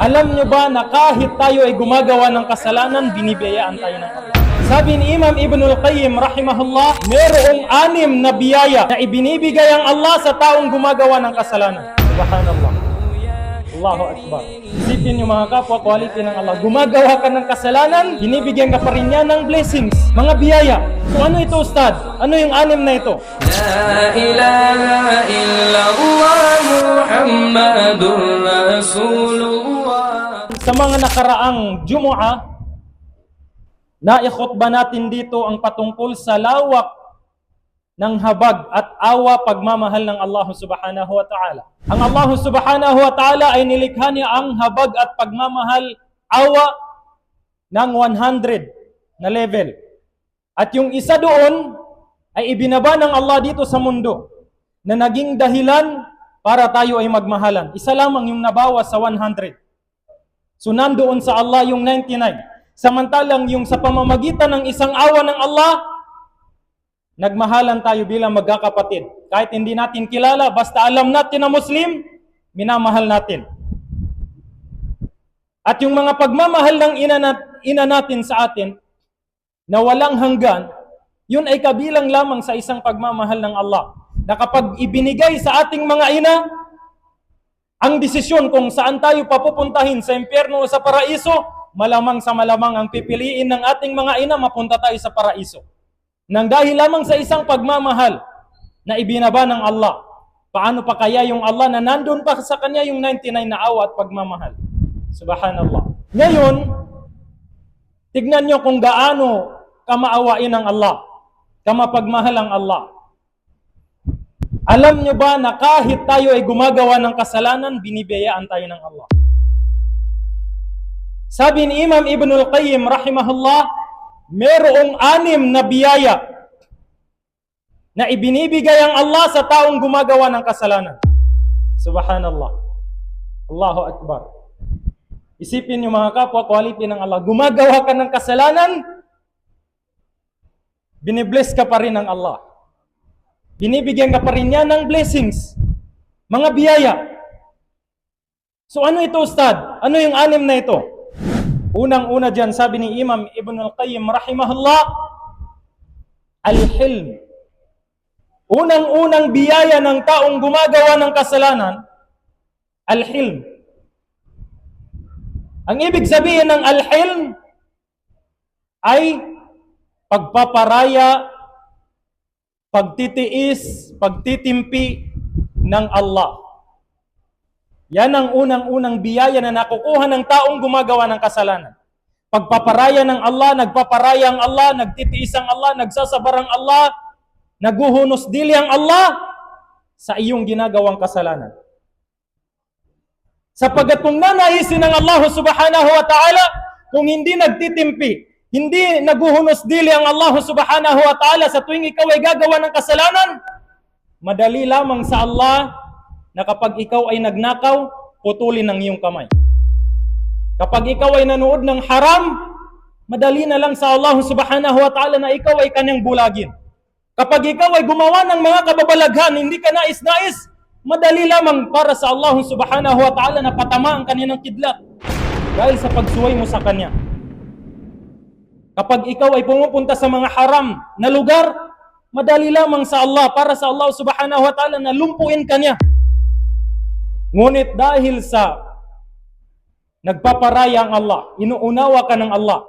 Alam nyo ba na kahit tayo ay gumagawa ng kasalanan, binibiyayaan tayo ng Allah? Sabi ni Imam Ibn al-Qayyim, rahimahullah, merong anim na biyaya na ibinibigay ang Allah sa taong gumagawa ng kasalanan. Subhanallah. Allahu Akbar. Isipin nyo mga kapwa, quality ng Allah. Gumagawa ka ng kasalanan, binibigyan ka pa rin niya ng blessings, mga biyaya. So ano ito, Ustad? Ano yung anim na ito? La ilaha illallah Muhammadur Rasulullah sa mga nakaraang Jumu'ah, naikhutba natin dito ang patungkol sa lawak ng habag at awa pagmamahal ng Allah subhanahu wa ta'ala. Ang Allah subhanahu wa ta'ala ay nilikha niya ang habag at pagmamahal awa ng 100 na level. At yung isa doon ay ibinaba ng Allah dito sa mundo na naging dahilan para tayo ay magmahalan. Isa lamang yung nabawa sa 100. So nandoon sa Allah yung 99. Samantalang yung sa pamamagitan ng isang awa ng Allah, nagmahalan tayo bilang magkakapatid. Kahit hindi natin kilala, basta alam natin na Muslim, minamahal natin. At yung mga pagmamahal ng ina, nat- ina natin sa atin, na walang hanggan, yun ay kabilang lamang sa isang pagmamahal ng Allah. Na kapag ibinigay sa ating mga ina, ang desisyon kung saan tayo papupuntahin sa impyerno o sa paraiso, malamang sa malamang ang pipiliin ng ating mga ina, mapunta tayo sa paraiso. Nang dahil lamang sa isang pagmamahal na ibinaba ng Allah. Paano pa kaya yung Allah na nandun pa sa kanya yung 99 na awa at pagmamahal? Subhanallah. Ngayon, tignan nyo kung gaano kamaawain ng Allah, kamapagmahal ang Allah. Alam nyo ba na kahit tayo ay gumagawa ng kasalanan, binibiyayaan tayo ng Allah. Sabi ni Imam Ibn al-Qayyim rahimahullah, merong anim na biyaya na ibinibigay ang Allah sa taong gumagawa ng kasalanan. Subhanallah. Allahu Akbar. Isipin niyo mga kapwa, quality ng Allah. Gumagawa ka ng kasalanan, binibless ka pa rin ng Allah. Binibigyan ka pa rin niya ng blessings. Mga biyaya. So ano ito, Ustad? Ano yung anim na ito? Unang-una dyan, sabi ni Imam Ibn al-Qayyim rahimahullah, al-hilm. Unang-unang biyaya ng taong gumagawa ng kasalanan, al-hilm. Ang ibig sabihin ng al-hilm ay pagpaparaya, pagtitiis, pagtitimpi ng Allah. Yan ang unang-unang biyaya na nakukuha ng taong gumagawa ng kasalanan. Pagpaparaya ng Allah, nagpaparaya ang Allah, nagtitiis ang Allah, nagsasabar ang Allah, naguhunos dili ang Allah sa iyong ginagawang kasalanan. Sapagat kung nanaisin ng Allah subhanahu wa ta'ala, kung hindi nagtitimpi, hindi naguhunos dili ang Allah subhanahu wa ta'ala sa tuwing ikaw ay gagawa ng kasalanan, madali lamang sa Allah na kapag ikaw ay nagnakaw, putulin ang iyong kamay. Kapag ikaw ay nanood ng haram, madali na lang sa Allah subhanahu wa ta'ala na ikaw ay kanyang bulagin. Kapag ikaw ay gumawa ng mga kababalaghan, hindi ka nais-nais, madali lamang para sa Allah subhanahu wa ta'ala na patama ang kanyang kidlat dahil sa pagsuway mo sa kanya. Kapag ikaw ay pumupunta sa mga haram na lugar, madali lamang sa Allah para sa Allah subhanahu wa ta'ala na lumpuin ka niya. Ngunit dahil sa nagpaparaya ang Allah, inuunawa ka ng Allah,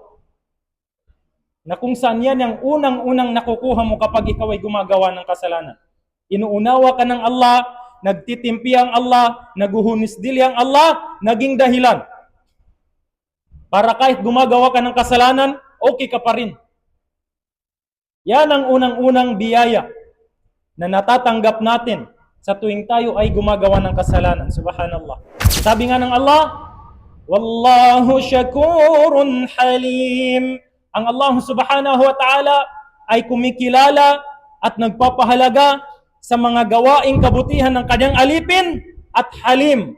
na kung saan yan ang unang-unang nakukuha mo kapag ikaw ay gumagawa ng kasalanan. Inuunawa ka ng Allah, nagtitimpi ang Allah, naguhunisdili ang Allah, naging dahilan. Para kahit gumagawa ka ng kasalanan, okay ka pa rin. Yan ang unang-unang biyaya na natatanggap natin sa tuwing tayo ay gumagawa ng kasalanan. Subhanallah. Sabi nga ng Allah, Wallahu syakurun halim. Ang Allah subhanahu wa ta'ala ay kumikilala at nagpapahalaga sa mga gawaing kabutihan ng kanyang alipin at halim.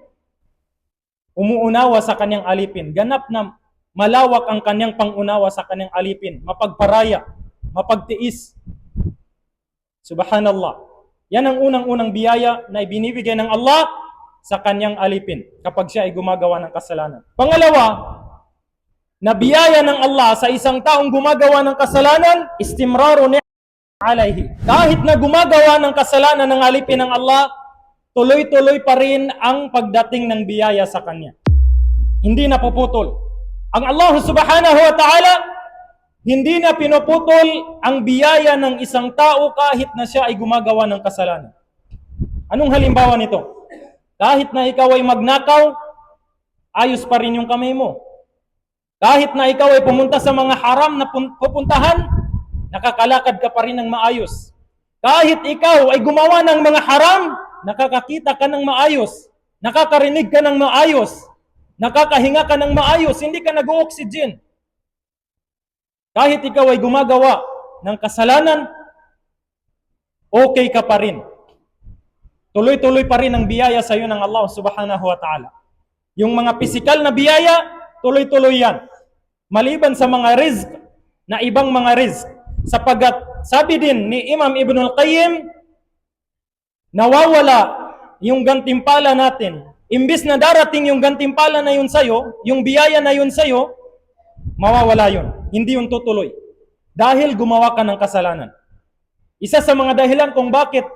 Umuunawa sa kanyang alipin. Ganap na malawak ang kanyang pangunawa sa kanyang alipin. Mapagparaya, mapagtiis. Subhanallah. Yan ang unang-unang biyaya na ibinibigay ng Allah sa kanyang alipin kapag siya ay gumagawa ng kasalanan. Pangalawa, na biyaya ng Allah sa isang taong gumagawa ng kasalanan, istimraru ni alayhi. Kahit na gumagawa ng kasalanan ng alipin ng Allah, tuloy-tuloy pa rin ang pagdating ng biyaya sa kanya. Hindi na puputol. Ang Allah subhanahu wa ta'ala, hindi na pinuputol ang biyaya ng isang tao kahit na siya ay gumagawa ng kasalanan. Anong halimbawa nito? Kahit na ikaw ay magnakaw, ayos pa rin yung kamay mo. Kahit na ikaw ay pumunta sa mga haram na pun- pupuntahan, nakakalakad ka pa rin ng maayos. Kahit ikaw ay gumawa ng mga haram, nakakakita ka ng maayos. Nakakarinig ka ng maayos. Nakakahinga ka ng maayos. Hindi ka nag-oxygen. Kahit ikaw ay gumagawa ng kasalanan, okay ka pa rin. Tuloy-tuloy pa rin ang biyaya sa iyo ng Allah subhanahu wa ta'ala. Yung mga pisikal na biyaya, tuloy-tuloy yan. Maliban sa mga rizq na ibang mga rizq. Sapagat sabi din ni Imam Ibn al-Qayyim, nawawala yung gantimpala natin. Imbis na darating yung gantimpala na yun sa'yo, yung biyaya na yun sa'yo, mawawala yun. Hindi yun tutuloy. Dahil gumawa ka ng kasalanan. Isa sa mga dahilan kung bakit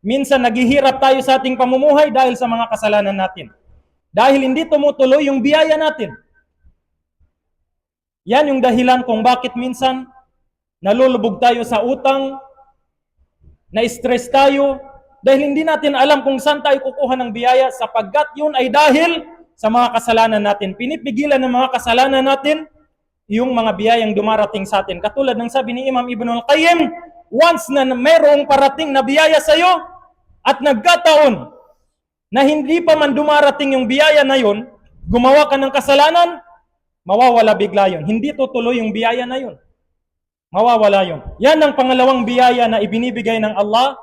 minsan naghihirap tayo sa ating pamumuhay dahil sa mga kasalanan natin. Dahil hindi tumutuloy yung biyaya natin. Yan yung dahilan kung bakit minsan nalulubog tayo sa utang, na-stress tayo, dahil hindi natin alam kung saan tayo kukuha ng biyaya sapagkat yun ay dahil sa mga kasalanan natin. Pinipigilan ng mga kasalanan natin yung mga biyayang dumarating sa atin. Katulad ng sabi ni Imam Ibn al-Qayyim, once na mayroong parating na biyaya sa iyo at nagkataon na hindi pa man dumarating yung biyaya na yun, gumawa ka ng kasalanan, mawawala bigla yun. Hindi tutuloy yung biyaya na yun. Mawawala yun. Yan ang pangalawang biyaya na ibinibigay ng Allah.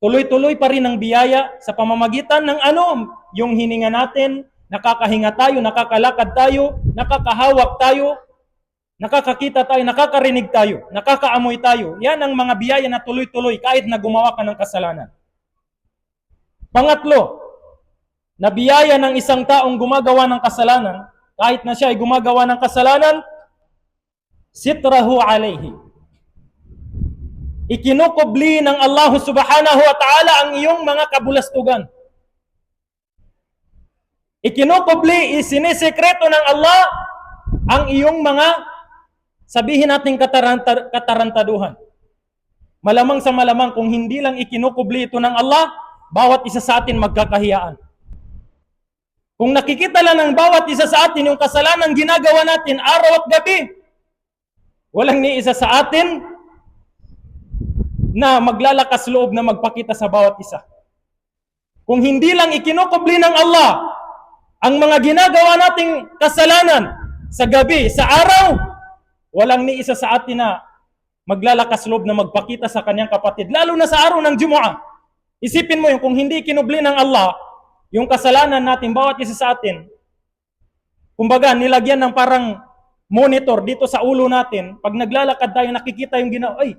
Tuloy-tuloy pa rin ang biyaya sa pamamagitan ng ano, yung hininga natin, nakakahinga tayo, nakakalakad tayo, nakakahawak tayo, nakakakita tayo, nakakarinig tayo, nakakaamoy tayo. Yan ang mga biyaya na tuloy-tuloy kahit na gumawa ka ng kasalanan. Pangatlo, na biyaya ng isang taong gumagawa ng kasalanan, kahit na siya ay gumagawa ng kasalanan, sitrahu alayhi. Ikinukubli ng Allah subhanahu wa ta'ala ang iyong mga kabulastugan. Ikinukubli, isinisekreto ng Allah ang iyong mga sabihin nating kataranta, katarantaduhan. Malamang sa malamang kung hindi lang ikinukubli ito ng Allah, bawat isa sa atin magkakahiyaan. Kung nakikita lang ng bawat isa sa atin yung kasalanan ginagawa natin araw at gabi, walang ni isa sa atin na maglalakas loob na magpakita sa bawat isa. Kung hindi lang ikinukubli ng Allah ang mga ginagawa nating kasalanan sa gabi, sa araw, walang ni isa sa atin na maglalakas loob na magpakita sa kanyang kapatid, lalo na sa araw ng Jumu'ah. Isipin mo yung kung hindi kinubli ng Allah, yung kasalanan natin, bawat isa sa atin, kumbaga, nilagyan ng parang monitor dito sa ulo natin, pag naglalakad tayo, nakikita yung ginawa, ay,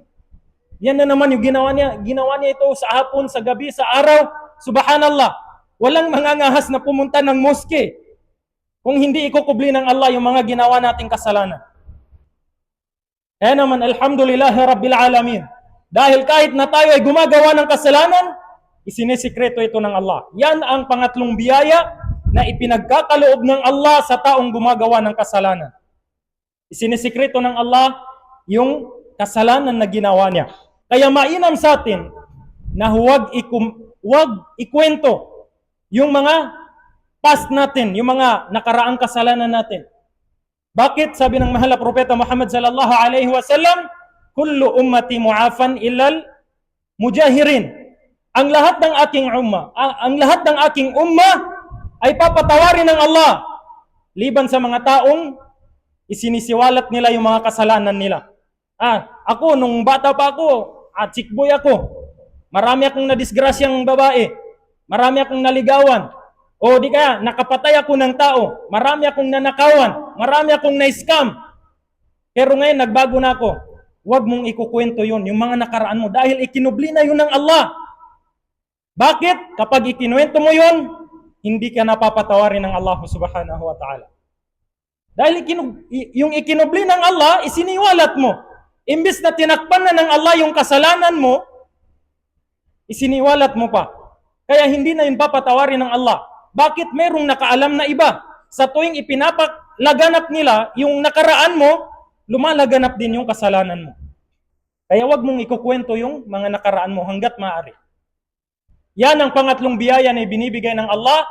yan na naman yung ginawa niya, ginawa niya ito sa hapon, sa gabi, sa araw, subhanallah, walang mangangahas na pumunta ng moske kung hindi ikukubli ng Allah yung mga ginawa nating kasalanan. Kaya naman, alhamdulillah rabbil alamin. Dahil kahit na tayo ay gumagawa ng kasalanan, isinisikreto ito ng Allah. Yan ang pangatlong biyaya na ipinagkakaloob ng Allah sa taong gumagawa ng kasalanan. Isinisikreto ng Allah yung kasalanan na ginawa niya. Kaya mainam sa atin na huwag, ikum, huwag ikwento yung mga past natin, yung mga nakaraang kasalanan natin. Bakit? Sabi ng mahal na propeta Muhammad sallallahu alaihi wasallam, kullu ummati mu'afan illal mujahirin. Ang lahat ng aking umma, ah, ang lahat ng aking umma ay papatawarin ng Allah liban sa mga taong isinisiwalat nila yung mga kasalanan nila. Ah, ako nung bata pa ako, ah, chickboy ako. Marami akong nadisgrasyang babae. Marami akong naligawan. O di kaya, nakapatay ako ng tao. Marami akong nanakawan. Marami akong na-scam. Pero ngayon, nagbago na ako. Huwag mong ikukwento yun, yung mga nakaraan mo. Dahil ikinubli na yun ng Allah. Bakit? Kapag ikinuwento mo yun, hindi ka napapatawarin ng Allah subhanahu wa ta'ala. Dahil ikinu- i- yung ikinubli ng Allah, isiniwalat mo. Imbis na tinakpan na ng Allah yung kasalanan mo, isiniwalat mo pa. Kaya hindi na yun papatawarin ng Allah. Bakit merong nakaalam na iba? Sa tuwing ipinapalaganap nila yung nakaraan mo, lumalaganap din yung kasalanan mo. Kaya wag mong ikukwento yung mga nakaraan mo hanggat maaari. Yan ang pangatlong biyaya na binibigay ng Allah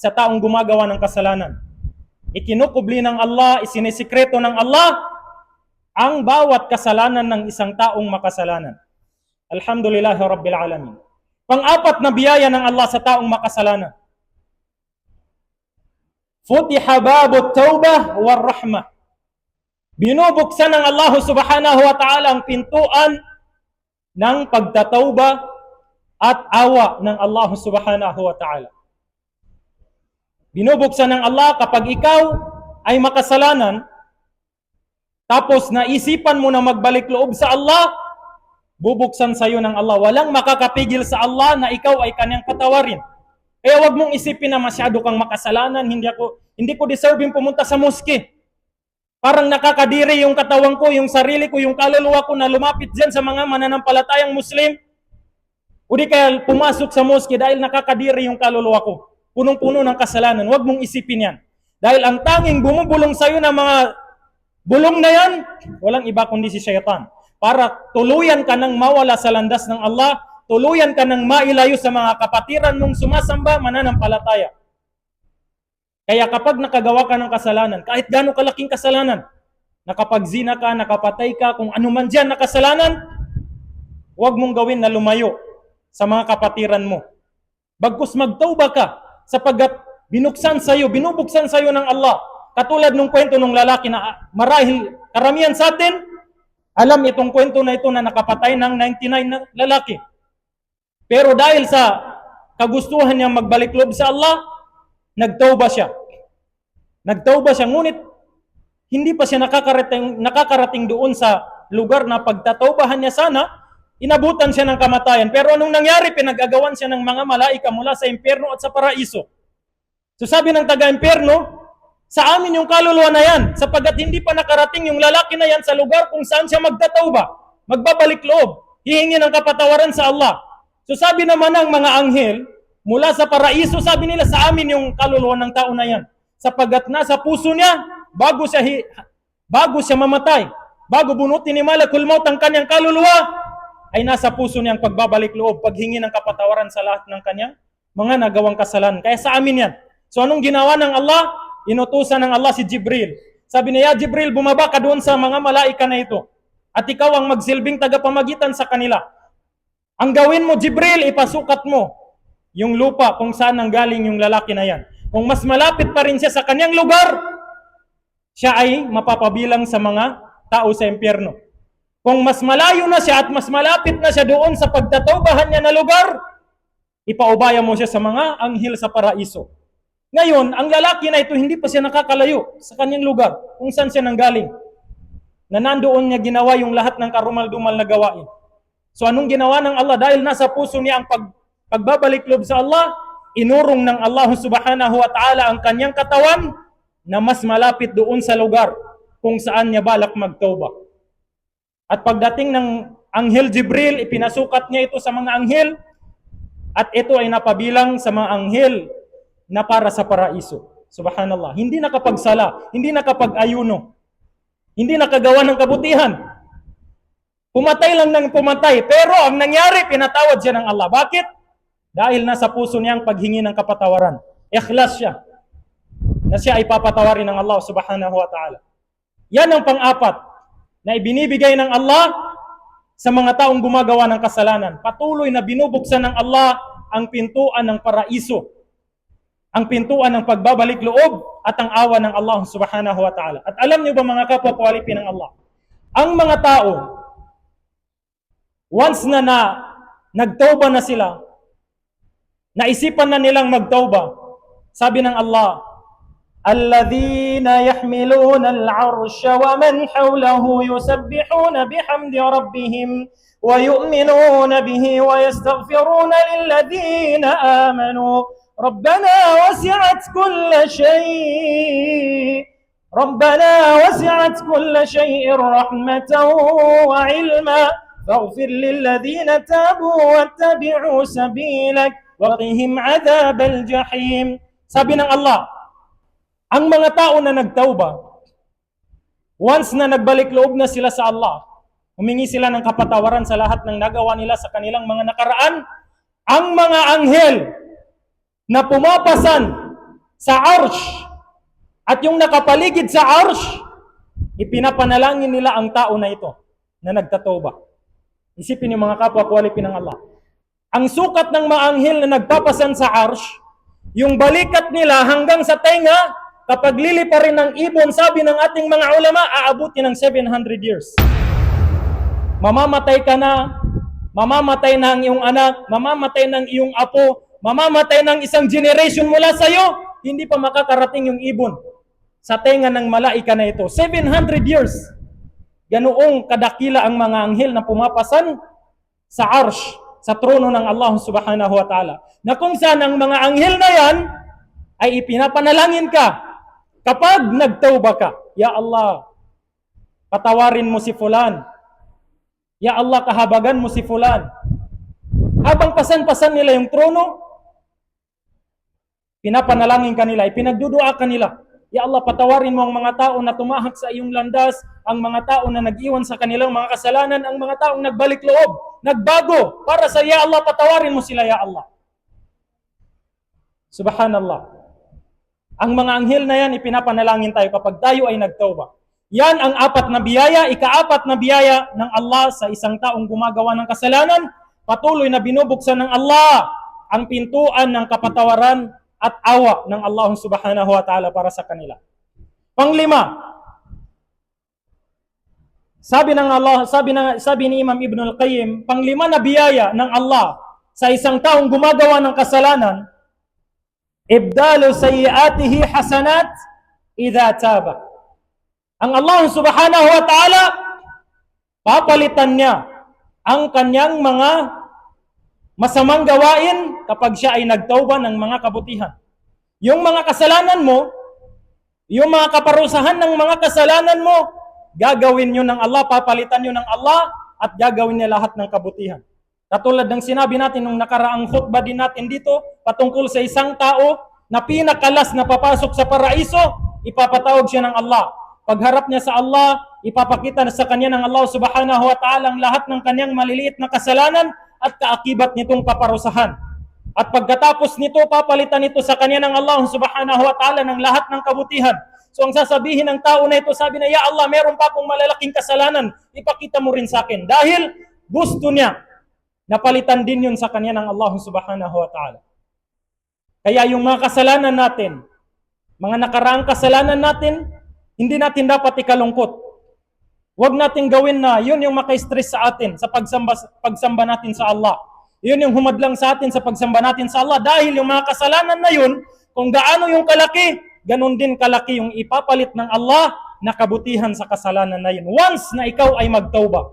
sa taong gumagawa ng kasalanan. Ikinukubli ng Allah, isinisikreto ng Allah ang bawat kasalanan ng isang taong makasalanan. Alhamdulillah Rabbil Alamin. Pang-apat na biyaya ng Allah sa taong makasalanan. Futiha babu tawbah war rahmah. Binubuksan ng Allah subhanahu wa ta'ala ang pintuan ng pagtatawba at awa ng Allah subhanahu wa ta'ala. Binubuksan ng Allah kapag ikaw ay makasalanan, tapos naisipan mo na magbalik loob sa Allah, bubuksan sa iyo ng Allah. Walang makakapigil sa Allah na ikaw ay kanyang patawarin. Kaya wag mong isipin na masyado kang makasalanan, hindi ako hindi ko deserving pumunta sa moske. Parang nakakadiri yung katawan ko, yung sarili ko, yung kaluluwa ko na lumapit diyan sa mga mananampalatayang Muslim. O di kaya pumasok sa moske dahil nakakadiri yung kaluluwa ko. Punong-puno ng kasalanan. Huwag mong isipin yan. Dahil ang tanging bumubulong sa'yo ng mga bulong na yan, walang iba kundi si syaitan. Para tuluyan ka ng mawala sa landas ng Allah, tuluyan ka ng mailayo sa mga kapatiran mong sumasamba, mananampalataya. Kaya kapag nakagawa ka ng kasalanan, kahit gaano kalaking kasalanan, nakapagzina ka, nakapatay ka, kung ano man dyan na kasalanan, huwag mong gawin na lumayo sa mga kapatiran mo. Bagkus magtauba ka, sapagkat binuksan sa iyo, binubuksan sa iyo ng Allah. Katulad nung kwento ng lalaki na ah, marahil karamihan sa atin, alam itong kwento na ito na nakapatay ng 99 na lalaki. Pero dahil sa kagustuhan niya magbalik loob sa Allah, nagtauba siya. Nagtauba siya, ngunit hindi pa siya nakakarating, nakakarating doon sa lugar na pagtataubahan niya sana, inabutan siya ng kamatayan. Pero anong nangyari? Pinag-agawan siya ng mga malaika mula sa impyerno at sa paraiso. So sabi ng taga-impyerno, sa amin yung kaluluwa na yan, sapagkat hindi pa nakarating yung lalaki na yan sa lugar kung saan siya magtatauba, magbabalik loob, hihingi ng kapatawaran sa Allah. So sabi naman ng mga anghel, mula sa paraiso, sabi nila sa amin yung kaluluwa ng tao na yan. Sapagkat nasa puso niya, bago siya, hi- bago siya mamatay, bago bunutin ni Malakul Maut ang kanyang kaluluwa, ay nasa puso niya ang pagbabalik loob, paghingi ng kapatawaran sa lahat ng kanyang mga nagawang kasalanan. Kaya sa amin yan. So anong ginawa ng Allah? Inutusan ng Allah si Jibril. Sabi niya, "Ya Jibril, bumaba ka doon sa mga malaika na ito. At ikaw ang magsilbing tagapamagitan sa kanila. Ang gawin mo, Jibril, ipasukat mo yung lupa kung saan ang galing yung lalaki na yan. Kung mas malapit pa rin siya sa kanyang lugar, siya ay mapapabilang sa mga tao sa impyerno. Kung mas malayo na siya at mas malapit na siya doon sa pagtatawbahan niya na lugar, ipaubaya mo siya sa mga anghel sa paraiso. Ngayon, ang lalaki na ito hindi pa siya nakakalayo sa kanyang lugar kung saan siya nanggaling. Na nandoon niya ginawa yung lahat ng karumal-dumal na gawain. So anong ginawa ng Allah? Dahil nasa puso niya ang pag, pagbabalik loob sa Allah, inurong ng Allah subhanahu wa ta'ala ang kanyang katawan na mas malapit doon sa lugar kung saan niya balak magtauba. At pagdating ng Anghel Jibril, ipinasukat niya ito sa mga anghel at ito ay napabilang sa mga anghel na para sa paraiso. Subhanallah. Hindi nakapagsala, hindi nakapag-ayuno, hindi nakagawa ng kabutihan. Pumatay lang ng pumatay. Pero ang nangyari, pinatawad siya ng Allah. Bakit? Dahil nasa puso niya ang paghingi ng kapatawaran. Ikhlas siya. Na siya ay papatawarin ng Allah subhanahu wa ta'ala. Yan ang pang-apat na ibinibigay ng Allah sa mga taong gumagawa ng kasalanan. Patuloy na binubuksan ng Allah ang pintuan ng paraiso Ang pintuan ng pagbabalik loob at ang awa ng Allah subhanahu wa ta'ala. At alam niyo ba mga kapwa kwalipi ng Allah? Ang mga tao, once na, na nagtauba na sila, naisipan na nilang magtauba, sabi ng Allah, الذين يحملون العرش ومن حوله يسبحون بحمد ربهم ويؤمنون به ويستغفرون للذين آمنوا ربنا وسعت كل شيء ربنا وسعت كل شيء رحمة وعلما فاغفر للذين تابوا واتبعوا سبيلك وقهم عذاب الجحيم Sabi ng Allah, ang mga tao na nagtauba, once na nagbalik loob na sila sa Allah, humingi sila ng kapatawaran sa lahat ng nagawa nila sa kanilang mga nakaraan, ang mga anghel na pumapasan sa arsh at yung nakapaligid sa arsh, ipinapanalangin nila ang tao na ito na nagtatoba. Isipin yung mga kapwa quality ng Allah. Ang sukat ng mga anghel na nagpapasan sa arsh, yung balikat nila hanggang sa tenga, kapag lilipa rin ng ibon, sabi ng ating mga ulama, aabuti ng 700 years. Mamamatay ka na, mamamatay na ang iyong anak, mamamatay ng iyong apo, mamamatay ng isang generation mula sa iyo, hindi pa makakarating yung ibon sa tenga ng malaika na ito. 700 years. Ganoong kadakila ang mga anghel na pumapasan sa arsh, sa trono ng Allah subhanahu wa ta'ala. Na kung saan ang mga anghel na yan ay ipinapanalangin ka kapag nagtauba ka. Ya Allah, patawarin mo si fulan. Ya Allah, kahabagan mo si fulan. Habang pasan-pasan nila yung trono, pinapanalangin kanila, ipinagdudua kanila. Ya Allah, patawarin mo ang mga tao na tumahak sa iyong landas, ang mga tao na nag-iwan sa kanilang mga kasalanan, ang mga taong nagbalik loob, nagbago. Para sa Ya Allah, patawarin mo sila, Ya Allah. Subhanallah. Ang mga anghel na yan, ipinapanalangin tayo kapag tayo ay nagtauba. Yan ang apat na biyaya, ikaapat na biyaya ng Allah sa isang taong gumagawa ng kasalanan. Patuloy na binubuksan ng Allah ang pintuan ng kapatawaran at awa ng Allah subhanahu wa ta'ala para sa kanila. Panglima, sabi ng Allah, sabi ng sabi ni Imam Ibn al-Qayyim, panglima na biyaya ng Allah sa isang taong gumagawa ng kasalanan, ibdalu sayyiatihi hasanat idza taba. Ang Allah subhanahu wa ta'ala papalitan niya ang kanyang mga masamang gawain kapag siya ay nagtauba ng mga kabutihan. Yung mga kasalanan mo, yung mga kaparusahan ng mga kasalanan mo, gagawin nyo ng Allah, papalitan nyo ng Allah, at gagawin niya lahat ng kabutihan. Katulad ng sinabi natin nung nakaraang khutbah din natin dito, patungkol sa isang tao na pinakalas na papasok sa paraiso, ipapatawag siya ng Allah. Pagharap niya sa Allah, ipapakita sa kanya ng Allah subhanahu wa ta'ala ang lahat ng kanyang maliliit na kasalanan at kaakibat nitong kaparusahan. At pagkatapos nito, papalitan ito sa kanya ng Allah subhanahu wa ta'ala ng lahat ng kabutihan. So ang sasabihin ng tao na ito, sabi na, Ya Allah, meron pa akong malalaking kasalanan, ipakita mo rin sa akin. Dahil gusto niya, napalitan din yun sa kanya ng Allah subhanahu wa ta'ala. Kaya yung mga kasalanan natin, mga nakaraang kasalanan natin, hindi natin dapat ikalungkot. Huwag natin gawin na yun yung maka-stress sa atin sa pagsamba, pagsamba natin sa Allah. Yun yung humadlang sa atin sa pagsamba natin sa Allah dahil yung mga kasalanan na yun, kung gaano yung kalaki, ganun din kalaki yung ipapalit ng Allah na kabutihan sa kasalanan na yun. Once na ikaw ay magtauba,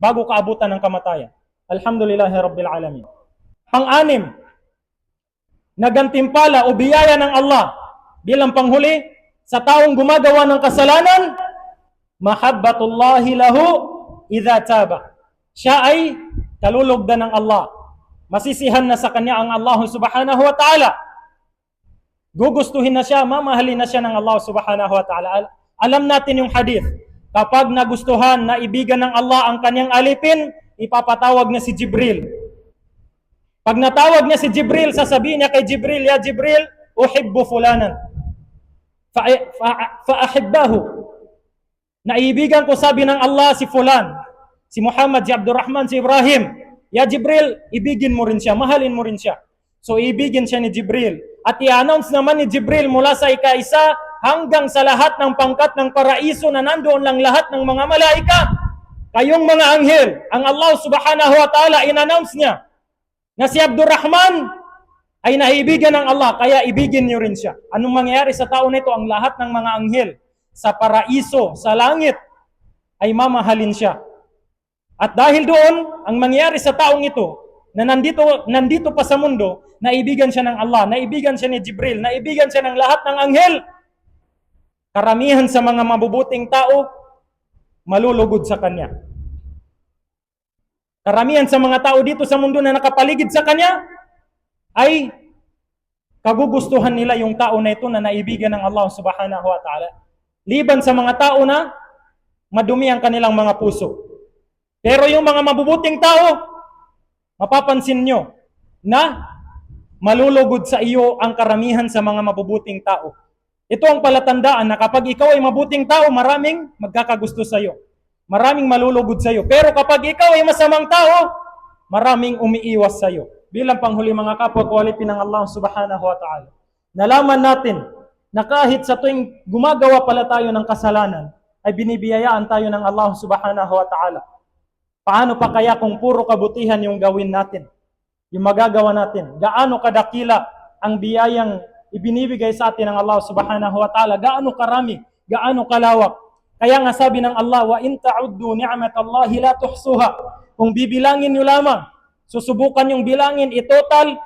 bago ka abutan ng kamatayan. Alhamdulillahi Rabbil Alamin. Pang-anim, na gantimpala o biyaya ng Allah bilang panghuli sa taong gumagawa ng kasalanan, mahabbatullahi lahu idha taba. Siya ay kalulugdan ng Allah. Masisihan na sa kanya ang Allah subhanahu wa ta'ala. Gugustuhin na siya, mamahalin na siya ng Allah subhanahu wa ta'ala. Al- Alam natin yung hadith. Kapag nagustuhan na ibigan ng Allah ang kanyang alipin, ipapatawag niya si Jibril. Pag natawag niya si Jibril, sasabihin niya kay Jibril, Ya Jibril, uhibbu fulanan. Fa- fa- Faahibbahu. Naibigan ko sabi ng Allah si fulan, si Muhammad, si Abdurrahman, si Ibrahim. Ya Jibril, ibigin mo rin siya, mahalin mo rin siya. So ibigin siya ni Jibril. At i-announce naman ni Jibril mula sa ika-isa hanggang sa lahat ng pangkat ng paraiso na nandoon lang lahat ng mga malaika. Kayong mga anghel, ang Allah subhanahu wa ta'ala in-announce niya na si Abdurrahman ay naibigan ng Allah, kaya ibigin niyo rin siya. Anong mangyayari sa tao nito? Ang lahat ng mga anghel sa paraiso, sa langit, ay mamahalin siya. At dahil doon, ang mangyayari sa taong ito, na nandito, nandito pa sa mundo, naibigan siya ng Allah, naibigan siya ni Jibril, naibigan siya ng lahat ng anghel. Karamihan sa mga mabubuting tao, malulugod sa kanya. Karamihan sa mga tao dito sa mundo na nakapaligid sa kanya, ay kagugustuhan nila yung tao na ito na naibigan ng Allah subhanahu wa ta'ala. Liban sa mga tao na madumi ang kanilang mga puso. Pero yung mga mabubuting tao, mapapansin nyo na malulugod sa iyo ang karamihan sa mga mabubuting tao. Ito ang palatandaan na kapag ikaw ay mabuting tao, maraming magkakagusto sa iyo. Maraming malulugod sa iyo. Pero kapag ikaw ay masamang tao, maraming umiiwas sa iyo. Bilang panghuli mga kapwa quality ng Allah subhanahu wa ta'ala. Nalaman natin na kahit sa tuwing gumagawa pala tayo ng kasalanan, ay binibiyayaan tayo ng Allah subhanahu wa ta'ala. Paano pa kaya kung puro kabutihan yung gawin natin? Yung magagawa natin? Gaano kadakila ang biyayang ibinibigay sa atin ng Allah subhanahu wa ta'ala? Gaano karami? Gaano kalawak? Kaya nga sabi ng Allah, wa in ta'uddu ni'matallahi la tuhsuha. Kung bibilangin nyo lamang, susubukan yung bilangin, itotal,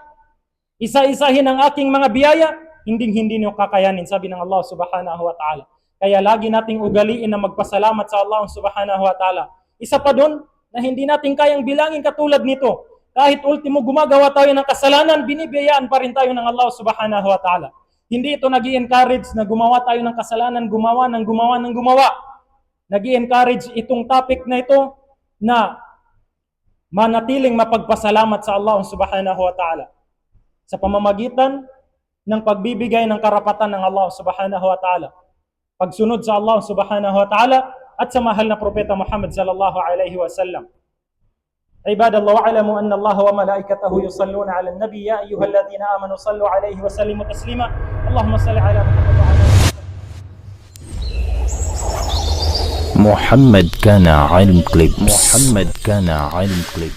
isa-isahin ang aking mga biyaya, hindi hindi nyo kakayanin, sabi ng Allah subhanahu wa ta'ala. Kaya lagi nating ugaliin na magpasalamat sa Allah subhanahu wa ta'ala. Isa pa doon, na hindi natin kayang bilangin katulad nito. Kahit ultimo gumagawa tayo ng kasalanan, binibiyayaan pa rin tayo ng Allah subhanahu wa ta'ala. Hindi ito nag encourage na gumawa tayo ng kasalanan, gumawa ng gumawa ng gumawa. nag encourage itong topic na ito na manatiling mapagpasalamat sa Allah subhanahu wa ta'ala sa pamamagitan ng pagbibigay ng karapatan ng Allah subhanahu wa ta'ala. Pagsunod sa Allah subhanahu wa ta'ala at sa mahal na propeta Muhammad sallallahu alaihi wasallam. عباد الله واعلموا ان الله وملائكته يصلون على النبي يا ايها الذين امنوا صلوا عليه وسلموا تسليما اللهم صل على محمد وعلى آله محمد كان علم كليب محمد كان علم كليب